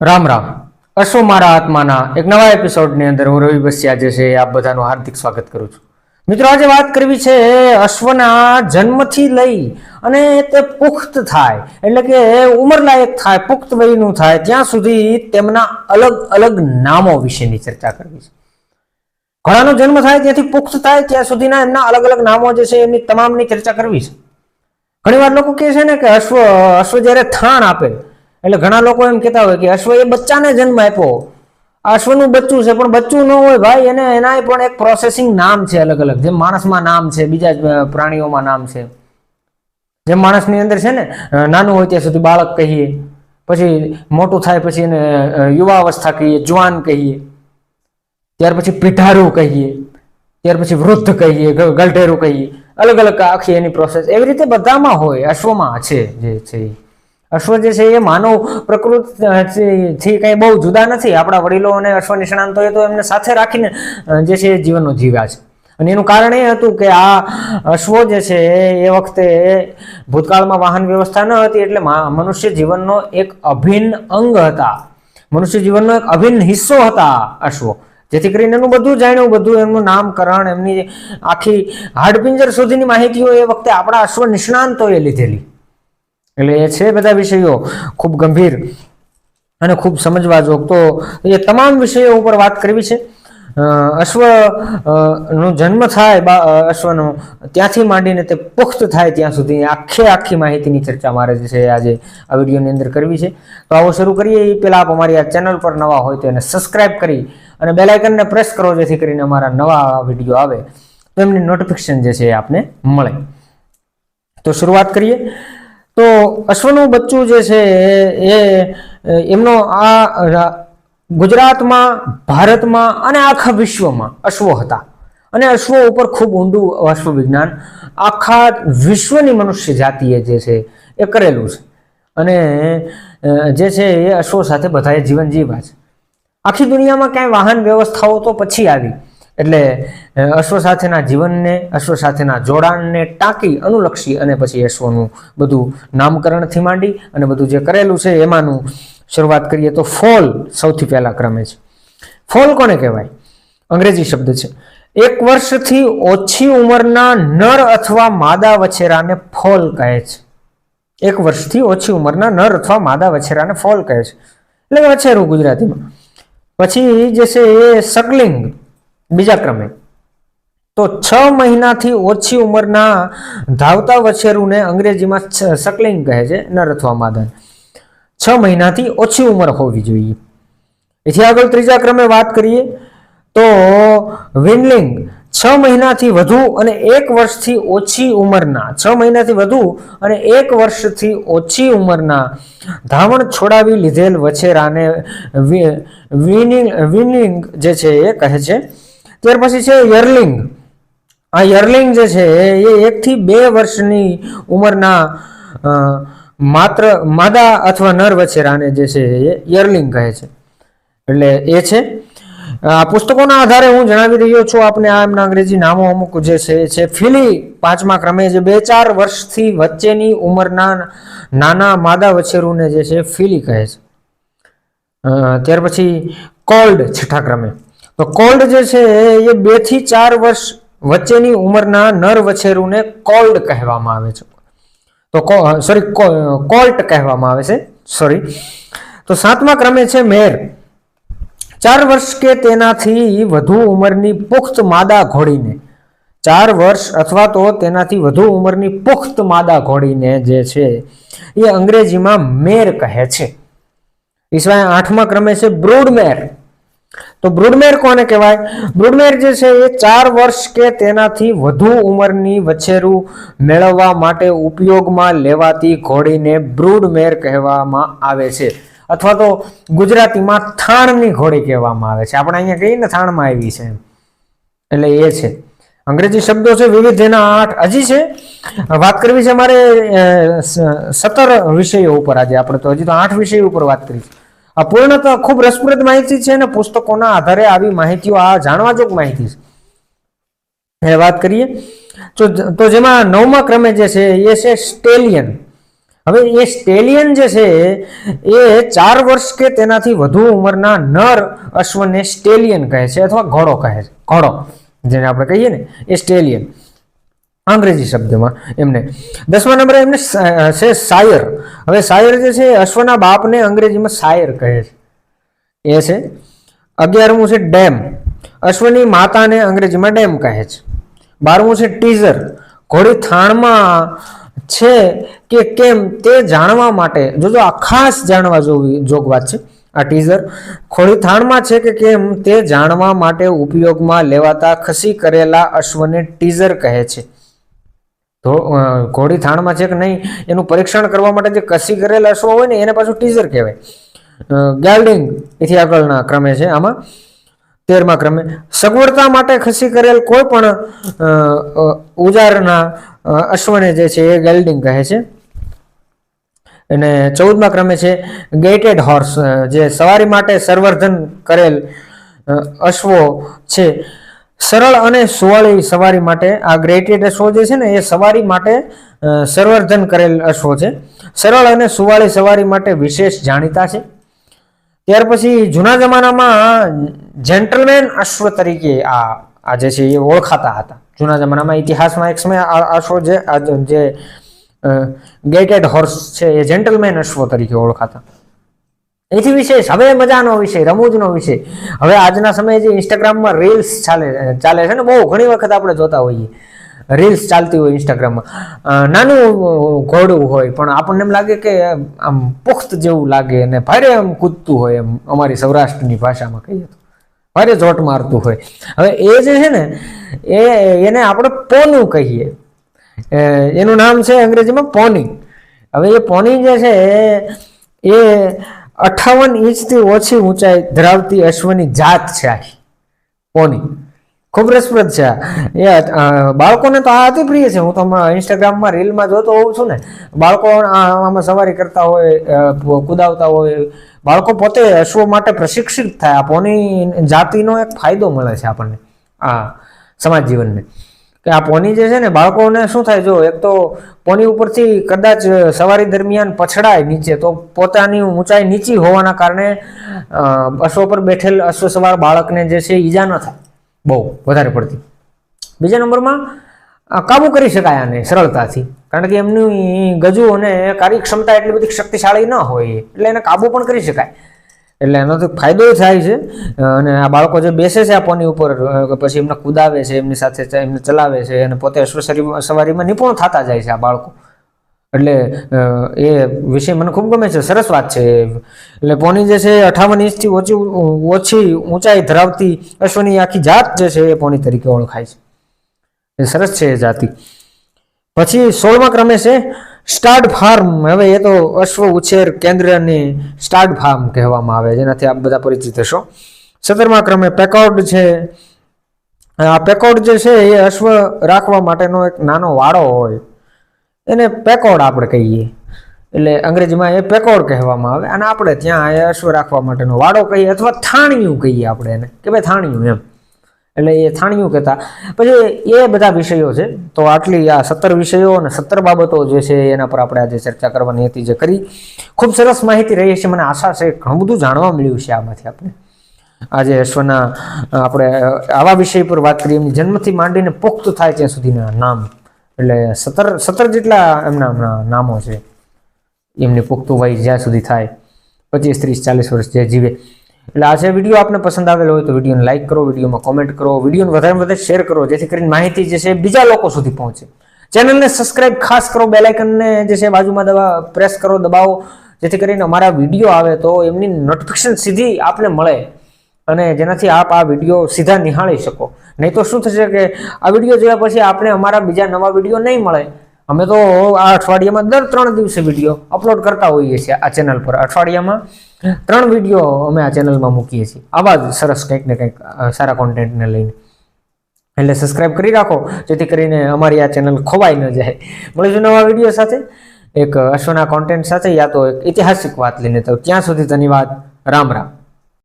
રામ રામ. અશ્વ મારા આત્માના એક નવા એપિસોડની અંદર હું રવિ બસિયા જે છે, આપ બધાનું હાર્દિક સ્વાગત કરું છું. મિત્રો, આજે વાત કરવી છે અશ્વના જન્મથી લઈ અને તે પુખ્ત થાય. એટલે કે ઉંમરલાયક થાય, પુખ્ત વયનું થાય, ત્યાં સુધી તેમના અલગ અલગ નામો વિશેની ચર્ચા કરવી છે. ઘોડાનો જન્મ થાય ત્યાંથી પુખ્ત થાય, ત્યાં સુધીના એમના અલગ અલગ નામો જે છે એમની તમામની ચર્ચા કરવી છે. ઘણીવાર લોકો કહે છે ને કે અશ્વ અશ્વ જ્યારે થાણ આપે એટલે ઘણા લોકો એમ કહેતા હોય કે અશ્વ એ બચ્ચાને જન્મ આપ્યો. અશ્વનું બચ્ચું છે, પણ બચ્ચું ન હોય ભાઈ, એને એના પણ એક પ્રોસેસિંગ નામ છે અલગ અલગ. જેમ માણસમાં નામ છે, બીજા પ્રાણીઓમાં નામ છે. જેમ માણસની અંદર છે ને નાનું હોય ત્યાં સુધી બાળક કહીએ, પછી મોટું થાય પછી એને યુવા અવસ્થા કહીએ, જુવાન કહીએ, ત્યાર પછી પીઠારું કહીએ, ત્યાર પછી વૃદ્ધ કહીએ ગલઢેરું કહીએ. અલગ અલગ આખી એની પ્રોસેસ એવી રીતે બધામાં હોય, અશ્વમાં છે જે છે ઈ. અશ્વ જે છે એ માનવ પ્રકૃતિ થી કંઈ બહુ જુદા નથી. આપણા વડીલો અને અશ્વ નિષ્ણાંતોએ તો એમને સાથે રાખીને જે છે એ જીવનનો જીવ્યા છે. અને એનું કારણ એ હતું કે આ અશ્વો જે છે એ વખતે ભૂતકાળમાં વાહન વ્યવસ્થા ન હતી એટલે મનુષ્ય જીવનનો એક અભિન્ન અંગ હતા. મનુષ્ય જીવનનો એક અભિન્ન હિસ્સો હતા અશ્વો. જેથી કરીને એનું બધું જાણ્યું, બધું એમનું નામકરણ, એમની આખી હાડપિંજર સુધીની માહિતીઓ એ વખતે આપણા અશ્વ નિષ્ણાંતોએ લીધેલી. એટલે એ છે બધા વિષયો ખૂબ ગંભીર અને ખૂબ સમજવા જોગ તો એ તમામ વિષયો ઉપર વાત કરવી છે. અશ્વ નો જન્મ થાય બા અશ્વનો, ત્યાંથી માંડીને તે પુખ્ત થાય ત્યાં સુધી આખે આખી માહિતીની ચર્ચા મારે જે છે આજે આ વિડીયોની અંદર કરવી છે. તો આવો શરૂ કરીએ. એ પહેલાં આપ અમારી આ ચેનલ પર નવા હોય તો એને સબસ્ક્રાઇબ કરી અને બેલાઇકનને પ્રેસ કરો જેથી કરીને અમારા નવા વીડિયો આવે. તો એમની નોટિફિકેશન જે છે એ આપને મળે. તો શરૂઆત કરીએ. તો અશ્વનું બચ્ચું જે છે એ એમનો આ ગુજરાતમાં, ભારતમાં અને આખા વિશ્વમાં અશ્વો હતા. અને અશ્વો ઉપર ખૂબ ઊંડું અશ્વ વિજ્ઞાન આખા વિશ્વની મનુષ્ય જાતિએ જે છે એ કરેલું છે. અને જે છે એ અશ્વો સાથે બધાએ જીવન જીવ્યા છે. આખી દુનિયામાં ક્યાંય વાહન વ્યવસ્થાઓ તો પછી આવી. એટલે અશ્વ સાથેના જીવનને, અશ્વ સાથેના જોડાણને ટાંકી અનુલક્ષી અને પછી અશ્વનું બધું નામકરણથી માંડી અને બધું જે કરેલું છે એમાંનું શરૂઆત કરીએ તો ફોલ સૌથી પહેલા ક્રમે છે. ફોલ કોને કહેવાય? અંગ્રેજી શબ્દ છે. એક વર્ષથી ઓછી ઉંમરના નર અથવા માદા વછેરાને ફોલ કહે છે. એક વર્ષથી ઓછી ઉંમરના નર અથવા માદા વછેરાને ફોલ કહે છે. એટલે વછેરું ગુજરાતીમાં. પછી જે છે એ સકલિંગ. બીજા ક્રમે. તો છ મહિનાથી ઓછી ઉંમરના ધાવતા વછેરુને અંગ્રેજીમાં સકલિંગ કહે છે નરથવા માદન છ મહિનાથી ઓછી ઉંમર હોવી જોઈએ. એથી આગળ ત્રીજા ક્રમે વાત કરીએ, તો વિનલિંગ છ મહિનાથી વધુ અને એક વર્ષથી ઓછી ઉંમરના, છ મહિનાથી વધુ અને એક વર્ષથી ઓછી ઉંમરના ધાવણ છોડાવી લીધેલ વછેરાને વિનિંગ જે છે એ કહે છે ત્યાર પછી છે યર્લિંગ. આ યર્લિંગ જે છે એ એકથી બે વર્ષની ઉંમરના માત્ર, માદા અથવા નર વછેરાને જે છે એ યર્લિંગ કહે છે. એટલે એ છે. આ પુસ્તકોના આધારે હું જણાવી રહ્યો છું આપને આ એમના અંગ્રેજી નામો અમુક જે છે છે ફિલી. પાંચમા ક્રમે જે બે ચાર વર્ષથી વચ્ચેની ઉંમરના નાના માદા વછેરુને જે છે ફિલી કહે છે. ત્યાર પછી કોલ્ડ છઠ્ઠા ક્રમે. તો કોલ્ડ જે છે એ બેથી ચાર વર્ષ વચ્ચેની ઉંમરના નર વછેરુને કોલ્ડ કહેવામાં આવે છે. તો સોરી કોલ્ટ કહેવામાં આવે છે. સોરી તો સાતમા ક્રમે છે મેર. ચાર વર્ષ કે તેનાથી વધુ ઉંમરની પુખ્ત માદા ઘોડીને, ચાર વર્ષ અથવા તો તેનાથી વધુ ઉંમરની પુખ્ત માદા ઘોડીને જે છે એ અંગ્રેજીમાં મેર કહે છે. ઈસવાય આઠમા ક્રમે છે બ્રૂડમેર. તો બ્રુડમેર કોને કહેવાય? બ્રુડમેર જે છે એ ચાર વર્ષ કે તેનાથી વધુ ઉંમરની વછેરું મેળવવા માટે ઉપયોગમાં લેવાતી ઘોડીને બ્રુડમેર કહેવામાં આવે છે. અથવા તો ગુજરાતીમાં થાણની ઘોડી કહેવામાં આવે છે. આપણે અહીંયા કહીએ ને, થાણમાં આવી છે એટલે એ છે. અંગ્રેજી શબ્દો છે વિવિધ જેના આઠ. હજી છે, વાત કરવી છે મારે સત્તર વિષયો ઉપર આજે આપણે. તો હજી તો આઠ વિષયો ઉપર વાત કરી છે આ પૂર્ણતઃ ખૂબ રસપ્રદ માહિતી છે અને પુસ્તકોના આધારે આવી માહિતીઓ આ જાણવા જોગ માહિતી છે. એ વાત કરીએ. તો તો જેમાં નવમા ક્રમે જે છે, એ છે સ્ટેલિયન. હવે એ સ્ટેલિયન જે છે, એ ચાર વર્ષ કે તેનાથી વધુ ઉંમરના નર અશ્વને સ્ટેલિયન કહે છે અથવા ઘોડો કહે છે. ઘોડો, જેને આપણે કહીએ ને, એ સ્ટેલિયન. અંગ્રેજી શબ્દમાં એમને. દસમા નંબરે એમને છે સાયર. હવે સાયર જે છે અશ્વના બાપને અંગ્રેજીમાં સાયર કહે છે. એ છે અગિયારમું છે ડેમ. અશ્વની માતાને અંગ્રેજીમાં ડેમ કહે છે. બારમું છે ટીઝર. ઘોડી થાણમાં છે કે કેમ તે જાણવા માટે. જો જો આ ખાસ જાણવા જોવી જોગવાત છે, આ ટીઝર. ખોડી થાણમાં છે કે કેમ તે જાણવા માટે ઉપયોગમાં લેવાતા ખસી કરેલા અશ્વને ટીઝર કહે છે. તો ઘોડી થાણમાં છે કે નહીં, એનું પરીક્ષણ કરવા માટે જે કસી કરેલા અશ્વ હોય ને, એને પાછું ટીઝર કહેવાય. ગેલ્ડિંગ, એથી આગળના ક્રમે છે આમાં. તેરમા ક્રમે, સગવડતા માટે ખસી કરેલ કોઈ પણ ઉજારના અશ્વને જે છે એ ગેલ્ડિંગ કહે છે. અને ચૌદમા ક્રમે છે, ગેટેડ હોર્સ જે સવારી માટે સંવર્ધન કરેલ અશ્વો છે સરળ અને સુવાળી સવારી માટે આ ગ્રેટેડ અશ્વો જે છે ને, એ સવારી માટે સંવર્ધન કરેલ અશ્વો છે. સરળ અને સુવાળી સવારી માટે વિશેષ જાણીતા છે. ત્યાર પછી જૂના જમાનામાં જેન્ટલમેન અશ્વ તરીકે આ આ જે છે એ ઓળખાતા હતા. જૂના જમાનામાં ઇતિહાસમાં એક સમય આ અશ્વ જે જે ગેટેડ હોર્સ છે એ જેન્ટલમેન અશ્વ તરીકે ઓળખાતા. એથી વિશેષ હવે મજાનો વિષય, રમૂજનો વિષય. હવે આજના સમયે જે ઇન્સ્ટાગ્રામમાં રીલ્સ ચાલે ચાલે છે ને, બહુ ઘણી વખત આપણે જોતા હોઈએ. રીલ્સ ચાલતી હોય ઇન્સ્ટાગ્રામમાં નાનું ઘોડું હોય, પણ આપણને એમ લાગે કે આમ પુખ્ત જેવું લાગે અને ભારે આમ કૂદતું હોય એમ અમારી સૌરાષ્ટ્રની ભાષામાં કહીએ તો. ભારે જોટ મારતું હોય. હવે એ જે છે ને, એ, એને આપણે પોનું કહીએ. એનું નામ છે અંગ્રેજીમાં પોની હવે એ પોની જે છે, એ અઠાવન ઇંચથી ઓછી ઊંચાઈ ધરાવતી અશ્વની જાત છે આખી. પોની. ખૂબ રસપ્રદ છે. એ બાળકોને તો આ અતિ પ્રિય છે. હું તો ઇન્સ્ટાગ્રામમાં રીલમાં જોતો હોઉં છું ને. બાળકો આમાં સવારી કરતા હોય કુદાવતા હોય. બાળકો પોતે અશ્વો માટે પ્રશિક્ષિત થાય. આ પોની જાતિનો એક ફાયદો મળે છે આપણને, આ સમાજ જીવનને. કે આ પોની જે છે ને બાળકોને શું થાય, જો એક તો પોની ઉપરથી કદાચ સવારી દરમિયાન પછડાય નીચે, તો પોતાની ઊંચાઈ નીચી હોવાના કારણે અશ્વ પર બેઠેલ અશ્વ સવાર બાળકને જે છે ઈજા ન થાય. બહુ વધારે પડતી. બીજા નંબરમાં કાબુ કરી શકાય આને સરળતાથી. કારણ કે એમની ગજુ અને કાર્યક્ષમતા એટલી બધી શક્તિશાળી ન હોય, એટલે એને કાબુ પણ કરી શકાય. એટલે એનાથી ફાયદો થાય છે. અને આ બાળકો જે બેસે છે આ પોની ઉપર પછી એમને કુદાવે છે, એમની સાથે એમને ચલાવે છે, અને પોતે અશ્વ સવારીમાં નિપુણ થતા જાય છે આ બાળકો. એટલે એ વિષય મને ખૂબ ગમે છે, સરસ વાત છે એટલે પોની જે છે અઠાવન ઇંચથી ઓછી ઓછી ઊંચાઈ ધરાવતી અશ્વની આખી જાત જે છે એ પોની તરીકે ઓળખાય છે. એ સરસ છે એ જાતિ. પછી સોળમા ક્રમે છે સ્ટાર્ટ ફાર્મ. હવે એ તો અશ્વ ઉછેર કેન્દ્રની સ્ટાર્ટ ફાર્મ કહેવામાં આવે, જેનાથી આપ બધા પરિચિત હશો. સત્તરમા ક્રમે પેકોર્ડ છે. આ પેકોર્ડ જે છે એ અશ્વ રાખવા માટેનો એક નાનો વાડો હોય. એને પેકોડ આપણે કહીએ. એટલે અંગ્રેજીમાં એ પેકોડ કહેવામાં આવે. અને આપણે ત્યાં એ અશ્વ રાખવા માટેનો વાડો કહીએ અથવા થાણિયું કહીએ આપણે એને. કે ભાઈ થાણિયું એમ. એટલે એ થાણિયું કહેતા. પછી એ બધા વિષયો છે, તો આટલી આ સત્તર વિષયો અને સત્તર બાબતો જે છે એના પર આપણે આજે ચર્ચા કરવાની હતી જે કરી. ખૂબ સરસ માહિતી રહી છે, મને આશા છે ઘણું બધું જાણવા મળ્યું છે આમાંથી આપણે આજે અશ્વના આપણે આવા વિષય પર વાત કરી, એમની જન્મથી માંડીને પુખ્ત થાય ત્યાં સુધીના નામ. એટલે સત્તર સત્તર જેટલા એમના નામો છે. એમની પુખ્ત વય જ્યાં સુધી થાય, પચીસ, ત્રીસ, ચાલીસ વર્ષ જે જીવે. એટલે આ જે વીડિયો આપને પસંદ આવેલો હોય તો વિડીયોને લાઇક કરો વિડીયોમાં કોમેન્ટ કરો વિડીયોને વધારે વધારે શેર કરો, જેથી કરીને માહિતી જે છે બીજા લોકો સુધી પહોંચે. ચેનલને સબસ્ક્રાઇબ ખાસ કરો બેલાઇકનને જે છે બાજુમાં દબા પ્રેસ કરો, દબાવો, જેથી કરીને અમારા વીડિયો આવે તો એમની નોટિફિકેશન સીધી આપને મળે અને જેનાથી આપ આ વીડિયો સીધા નિહાળી શકો. નહીં તો શું થશે કે આ વીડિયો જોયા પછી આપણે અમારા બીજા નવા વીડિયો નહીં મળે. અમે તો આ અઠવાડિયામાં દર ત્રણ દિવસે વીડિયો અપલોડ કરતા હોઈએ છીએ આ ચેનલ પર. અઠવાડિયામાં ત્રણ વીડિયો અમે આ ચેનલમાં મૂકીએ છીએ. આવા જ સરસ કંઈક ને કંઈક સારા કોન્ટેન્ટને લઈને. એટલે સબસ્ક્રાઈબ કરી રાખો, જેથી કરીને અમારી આ ચેનલ ખોવાઈ ન જાય. મળીશું નવા વીડિયો સાથે. એક અશ્વના કોન્ટેન્ટ સાથે, યા તો એક ઐતિહાસિક વાત લઈને. તો ત્યાં સુધી ધન્યવાદ. રામ રામ.